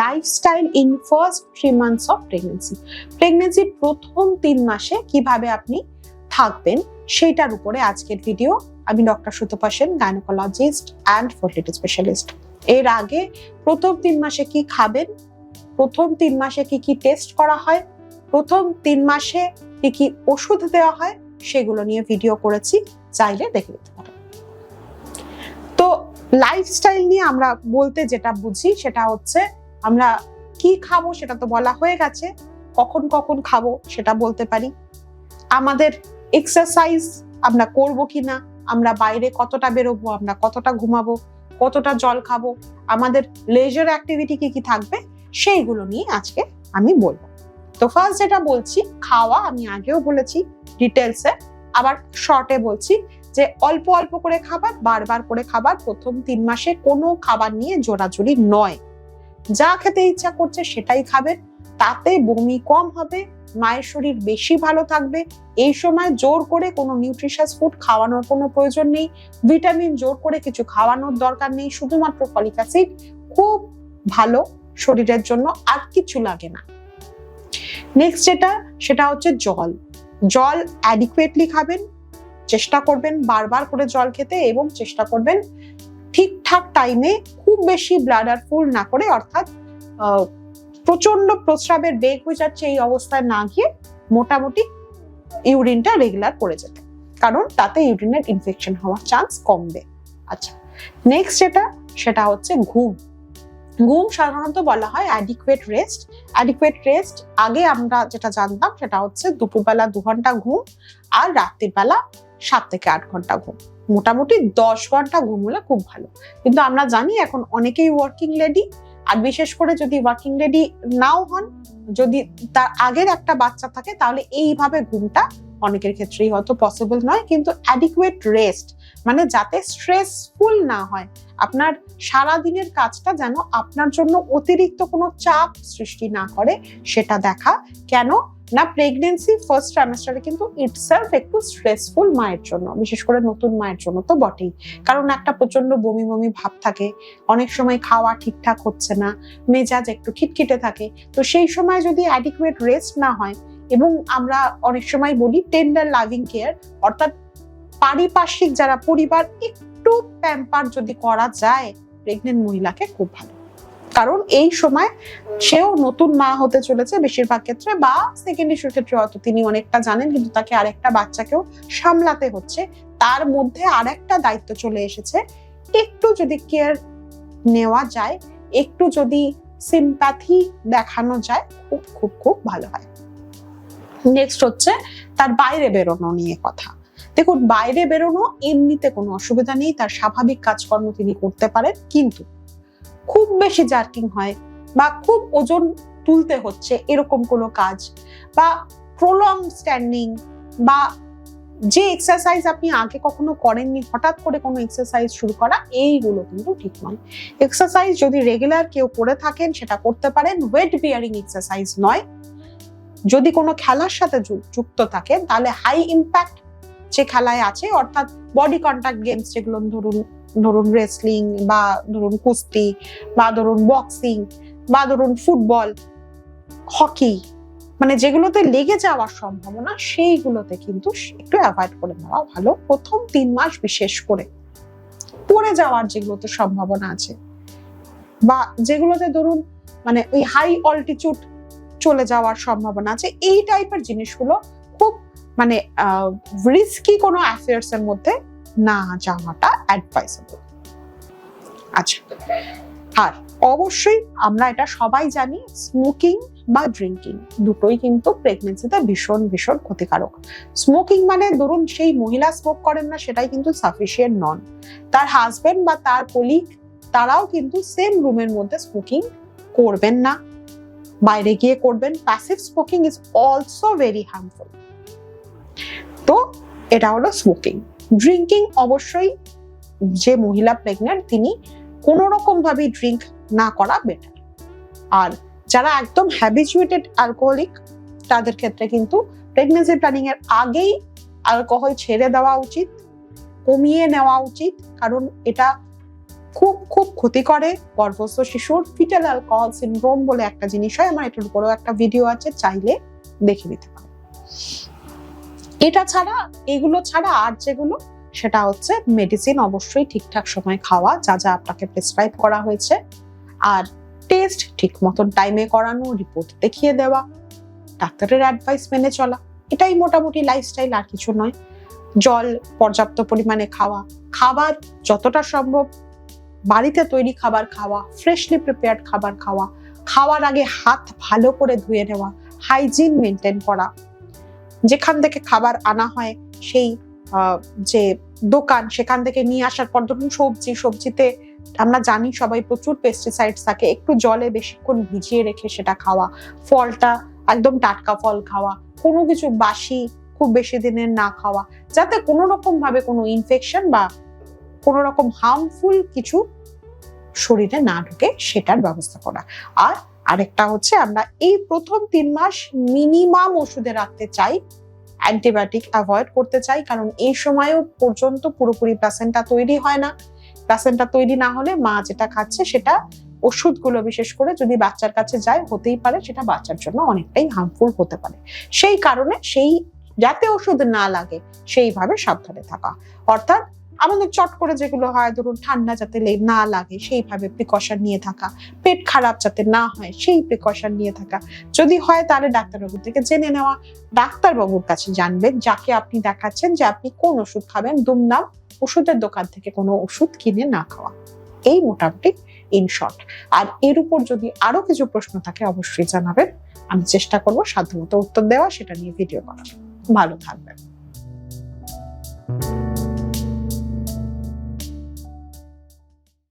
Lifestyle in first three months of pregnancy প্রেগনেন্সির প্রথম তিন মাসে কীভাবে আপনি থাকবেন সেটার উপরে আজকের ভিডিও আমি doctor Sutapa Sen gynaecologist and fertility specialist এর আগে প্রথম তিন মাসে কি খাবেন? প্রথম তিন মাসে কি কি টেস্ট করা হয়? প্রথম তিন মাসে কি কি ওষুধ দেওয়া হয়? সেগুলো নিয়ে ভিডিও করেছি, চাইলে দেখে নিতে পারেন। তো লাইফস্টাইল নিয়ে আমরা বলতে যেটা বুঝি, সেটা হচ্ছে আমরা কি খাব সেটা তো বলা হয়ে গেছে। কখন কখন খাব সেটা বলতে পারি। আমাদের এক্সারসাইজ আমরা করব কি না আমরা বাইরে কতটা বেরোবো, আমরা কতটা ঘুমাবো, কতটা জল খাব, আমাদের লেজার অ্যাক্টিভিটি কি কি থাকবে, সেইগুলো নিয়ে আজকে আমি বলব। তো ফার্স্ট যেটা বলছি, খাওয়া আমি আগেও বলেছি ডিটেলসে আবার শর্টে বলছি যে অল্প অল্প করে খাবার, বারবার করে খাবার প্রথম তিন মাসে কোনো খাবার নিয়ে জোরাজুরি নয়। যা খেতে ইচ্ছা করছে সেটাই খাবেন তাতে বমি কম হবে, মায়ের শরীর বেশি ভালো থাকবে। এই সময় জোর করে কোনো নিউট্রিশাস ফুড খাওয়ানোর কোনো প্রয়োজন নেই। ভিটামিন জোর করে কিছু খাওয়ানোর দরকার নেই। শুধুমাত্র ফলিক অ্যাসিড খুব ভালো শরীরের জন্য আর কিছু লাগে না। নেক্সট যেটা, সেটা হচ্ছে জল। জল অ্যাডিকুয়েটলি খাবেন, চেষ্টা করবেন বারবার করে জল খেতে এবং চেষ্টা করবেন ঠিকঠাক টাইমে খুব বেশি ব্লাডার ফুল না করে, অর্থাৎ প্রচণ্ড প্রস্রাবের বেগ হয়ে যাচ্ছে এই অবস্থায় না গিয়ে মোটামুটি ইউরিনটা রেগুলার করে যেতে। কারণ তাতে ইউরিনের ইনফেকশন হওয়ার চান্স কমবে। আচ্ছা নেক্সট যেটা, সেটা হচ্ছে ঘুম। ঘুম সাধারণত বলা হয় অ্যাডিকুয়েট রেস্ট অ্যাডিকুয়েট রেস্ট আগে আমরা যেটা জানতাম সেটা হচ্ছে দুপুরবেলা দু ঘণ্টা ঘুম আর রাত্রির বেলা সাত থেকে আট ঘণ্টা ঘুম। মোটামুটি দশ ঘণ্টা ঘুম হলে খুব ভালো। কিন্তু আমরা জানি এখন অনেকেই ওয়ার্কিং লেডি আর বিশেষ করে যদি ওয়ার্কিং লেডি নাও হন, যদি তার আগের একটা বাচ্চা থাকে, তাহলে এইভাবে ঘুমটা অনেকের ক্ষেত্রেই হয়তো পসিবল নয়, কিন্তু অ্যাডিকুয়েট রেস্ট মানে যাতে স্ট্রেসফুল না হয়, আপনার সারা দিনের কাজটা যেন আপনার জন্য অতিরিক্ত কোনো চাপ সৃষ্টি না করে, সেটা দেখা। কেন? না প্রেগনেন্সি ফার্স্ট ট্রাইমেস্টারে কিন্তু ইটসেলফ একটু স্ট্রেসফুল মায়ের জন্য, বিশেষ করে নতুন মায়ের জন্য তো বটেই। কারণ একটা প্রচণ্ড বমি বমি ভাব থাকে, অনেক সময় খাওয়া ঠিকঠাক হচ্ছে না, মেজাজ একটু খিটখিটে থাকে, তো সেই সময় যদি অ্যাডিকুয়েট রেস্ট না হয়, এবং আমরা অনেক সময় বলি টেন্ডার লাভিং কেয়ার অর্থাৎ পারিপার্শ্বিক যারা পরিবার, একটু প্যাম্পার যদি করা যায় প্রেগনেন্ট মহিলাকে খুব ভালো। কারণ এই সময় সেও নতুন মা হতে চলেছে বেশিরভাগ ক্ষেত্রে বা সেকেন্ড ইস্যুর ক্ষেত্রে হয়তো তিনি অনেকটা জানেন, কিন্তু তাকে আরেকটা বাচ্চাকেও সামলাতে হচ্ছে। তার মধ্যে আরেকটা দায়িত্ব চলে এসেছে। একটু যদি কেয়ার নেওয়া যায়, একটু যদি সিম্প্যাথি দেখানো যায়, খুব খুব খুব ভালো হয়। নেক্সট হচ্ছে তার বাইরে বেরোনো নিয়ে কথা। দেখুন, বাইরে বেরোনো এমনিতে কোনো অসুবিধা নেই, তার স্বাভাবিক কাজকর্ম তিনি করতে পারেন, কিন্তু খুব বেশি জার্কিং হয় বা খুব ওজন তুলতে হচ্ছে এরকম কোনো কাজ বা প্রলং স্ট্যান্ডিং বা যে এক্সারসাইজ আপনি আগে কখনো করেননি, হঠাৎ করে কোনো এক্সারসাইজ শুরু করা, এইগুলো কিন্তু ঠিক নয়। এক্সারসাইজ যদি রেগুলার কেউ করে থাকেন, সেটা করতে পারেন। ওয়েট বিয়ারিং এক্সারসাইজ নয়। যদি কোনো খেলার সাথে যুক্ত থাকেন, তাহলে হাই ইম্প্যাক্ট যে খেলায় আছে, অর্থাৎ বডি কন্ট্যাক্ট গেমস যেগুলো ধরুন ধরুন রেসলিং বা ধরুন কুস্তি বা ধরুন বক্সিং বা ধরুন ফুটবল হকি মানে যেগুলোতে লেগে যাওয়ার সম্ভাবনা সেইগুলোতে কিন্তু একটু অ্যাভয়েড করে নেওয়া ভালো। প্রথম তিন মাস বিশেষ করে পড়ে যাওয়ার যেগুলোতে সম্ভাবনা আছে বা যেগুলোতে ধরুন মানে ওই হাই অল্টিটিউড চলে যাওয়ার সম্ভাবনা আছে, এই টাইপের জিনিসগুলো খুব মানে রিস্কি কোনো অ্যাফেয়ার্স এর মধ্যে না যাওয়াটা অ্যাডভাইসেবল আচ্ছা আর অবশ্যই আমরা এটা সবাই জানি স্মোকিং বা ড্রিঙ্কিং দুটোই কিন্তু প্রেগনেন্সিতে ভীষণ ভীষণ ক্ষতিকারক। স্মোকিং মানে ধরুন সেই মহিলা স্মোক করেন না, সেটাই কিন্তু সাফিসিয়েন্ট নন। তার হাজবেন্ড বা তার কলিগ তারাও কিন্তু সেম রুমের মধ্যে স্মোকিং করবেন না। বাইরে গিয়ে করবেন। Passive smoking is also very harmful তো এটা হলো স্মোকিং ড্রিঙ্কিং অবশ্যই যে মহিলা প্রেগনেন্ট তিনি কোনো রকম ভাবে ড্রিঙ্ক না করা বেটার আর যারা একদম হ্যাবিচুয়েটেড অ্যালকোহলিক তাদের ক্ষেত্রে কিন্তু প্রেগনেন্সি প্ল্যানিং এর আগেই অ্যালকোহল ছেড়ে দেওয়া উচিত, কমিয়ে নেওয়া উচিত, কারণ এটা খুব খুব ক্ষতি করে। গর্ভস্থ শিশুর ফিটাল অ্যালকোহল সিনড্রোম বলে একটা জিনিস হয়, আমার এটার উপরেও একটা ভিডিও আছে, চাইলে দেখে নিতে পারো। এটা ছাড়া, এগুলো ছাড়া আর যেগুলো, সেটা হচ্ছে মেডিসিন অবশ্যই ঠিকঠাক সময় খাওয়া, যা যা আপনাকে প্রেসক্রাইব করা হয়েছে। আর টেস্ট ঠিক মতন টাইমে করানো রিপোর্ট দেখিয়ে দেওয়া, ডাক্তারের অ্যাডভাইস মেনে চলা, এটাই মোটামুটি লাইফস্টাইল আর কিছু নয়। জল পর্যাপ্ত পরিমাণে খাওয়া, খাবার যতটা সম্ভব, বাড়িতে তৈরি খাবার খাওয়া ফ্রেশলি প্রিপেয়ার্ড খাবার খাওয়া, খাওয়ার আগে হাত ভালো করে ধুয়ে নেওয়া হাইজিন মেনটেন করা যেখান থেকে খাবার আনা হয়, সেই যে দোকান, সেখান থেকে নিয়ে আসার পর ধরুন সবজি, সবজিতে আমরা জানি সবাই প্রচুর পেস্টিসাইডস থাকে, একটু জলে বেশিক্ষণ ভিজিয়ে রেখে সেটা খাওয়া, ফলটা একদম টাটকা ফল খাওয়া, কোনো কিছু বাসি খুব বেশি দিনের না খাওয়া, যাতে কোনো রকম ভাবে কোনো ইনফেকশন বা কোনো রকম হার্মফুল কিছু শরীরে না ঢুকে সেটার ব্যবস্থা করা। আর আরেকটা হচ্ছে আমরা এই প্রথম তিন মাস মিনিমাম ওষুধে রাখতে চাই অ্যান্টিবায়োটিক অ্যাভয়েড করতে চাই, কারণ এই সময়ও পর্যন্ত পুরোপুরি প্লাসেন্টা তৈরি হয় না। প্লাসেন্টা তৈরি না হলে মা যেটা খাচ্ছে সেটা ওষুধগুলো বিশেষ করে যদি বাচ্চার কাছে যায়, হতেই পারে, সেটা বাচ্চার জন্য অনেকটাই হার্মফুল হতে পারে। সেই কারণে সেই যাতে ওষুধ না লাগে, সেইভাবে সাবধানে থাকা। অর্থাৎ আমাদের চট করে যেগুলো হয়, ধরুন ঠান্ডা যাতে না লাগে, সেইভাবে প্রিকশন নিয়ে থাকা। পেট খারাপ যাতে না হয়, সেই প্রিকশন নিয়ে থাকা। যদি হয় তাহলে ডাক্তারবাবুর থেকে জেনে নেওয়া। ডাক্তারবাবুর কাছে জানবেন, যাকে আপনি দেখাচ্ছেন যে আপনি কোন ওষুধ খাবেন। দুমদাম ওষুধের দোকান থেকে কোনো ওষুধ কিনে না খাওয়া। এই মোটামুটি ইন শর্ট আর এর উপর যদি আরও কিছু প্রশ্ন থাকে, অবশ্যই জানাবেন। আমি চেষ্টা করব সাধ্যমতো উত্তর দেওয়া, সেটা নিয়ে ভিডিও করার। ভালো থাকবেন।